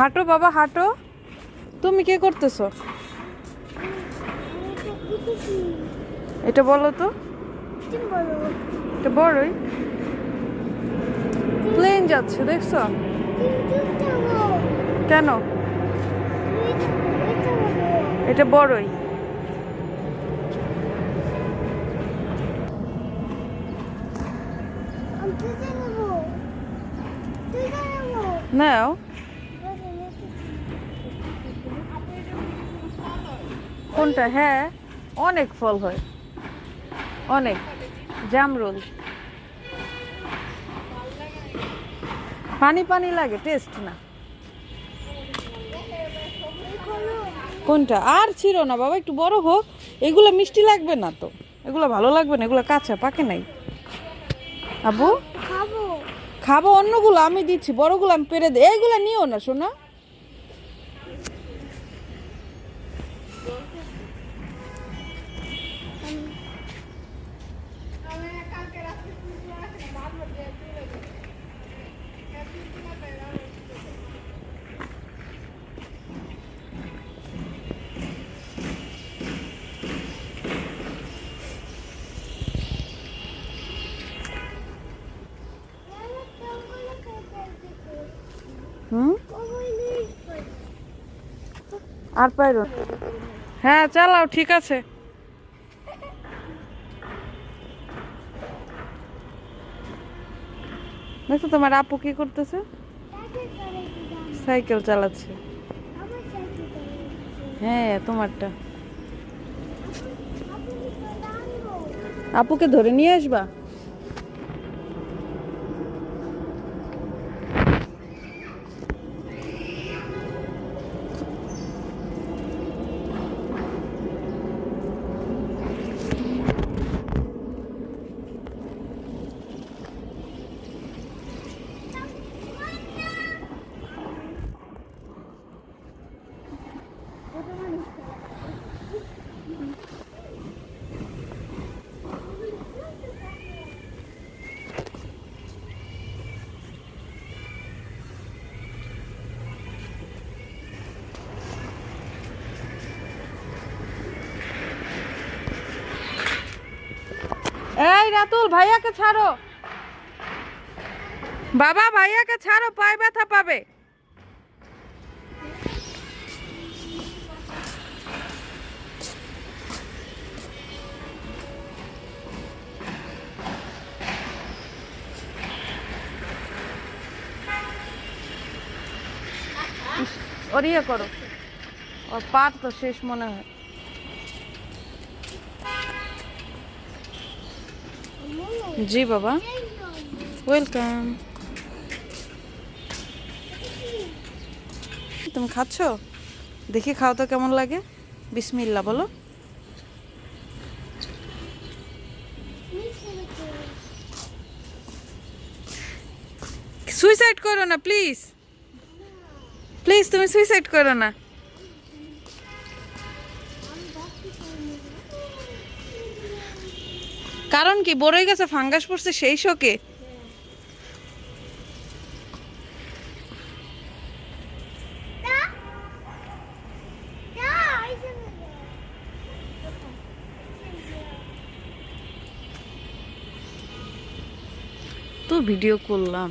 হাঁটো বাবা, হাঁটো। তুমি কে করতেছো? এটা বলো তো। এটা বড়ই। প্লেন যাচ্ছে, দেখছ? কেন? এটা বড়ই। নাও কোনটা? হ্যাঁ অনেক ফল হয়। অনেক। জামরুল। পানি পানি লাগে টেস্ট না। কোনটা? আর ছিল না বাবা একটু বড় হোক। এগুলো মিষ্টি লাগবে না তো। এগুলো ভালো লাগবে না এগুলো কাঁচা পাকে নাই। আবু? খাব। অন্যগুলো আমি দিচ্ছি বড়গুলো আমি পেরে দিই এইগুলো নিও না শোনো আর পাইরো হ্যাঁ চালাও, ঠিক আছে। দেখো তোমার আপু কি করতেছে? সাইকেল চালাচ্ছে। হ্যাঁ তোমারটা। আপুকে ধরে নিয়ে আসবা? রাতুল ভাইয়াকে ছাড়ো। বাবা, ভাইয়াকে ছাড়ো, পায়ে ব্যথা পাবে। ওর ইয়ে করো। ওর পার তো শেষ মনে হয়। জি, বাবা। ওয়েলকাম তুমি খাচ্ছ? দেখি খাও তো কেমন লাগে। বিসমিল্লা বলো। সুইসাইড করো না প্লিজ প্লিজ তুমি সুইসাইড করো না। কারণ কি? বড়ই গেছে ফাঙ্গাস পড়ছে সেই শোকে। তো ভিডিও করলাম।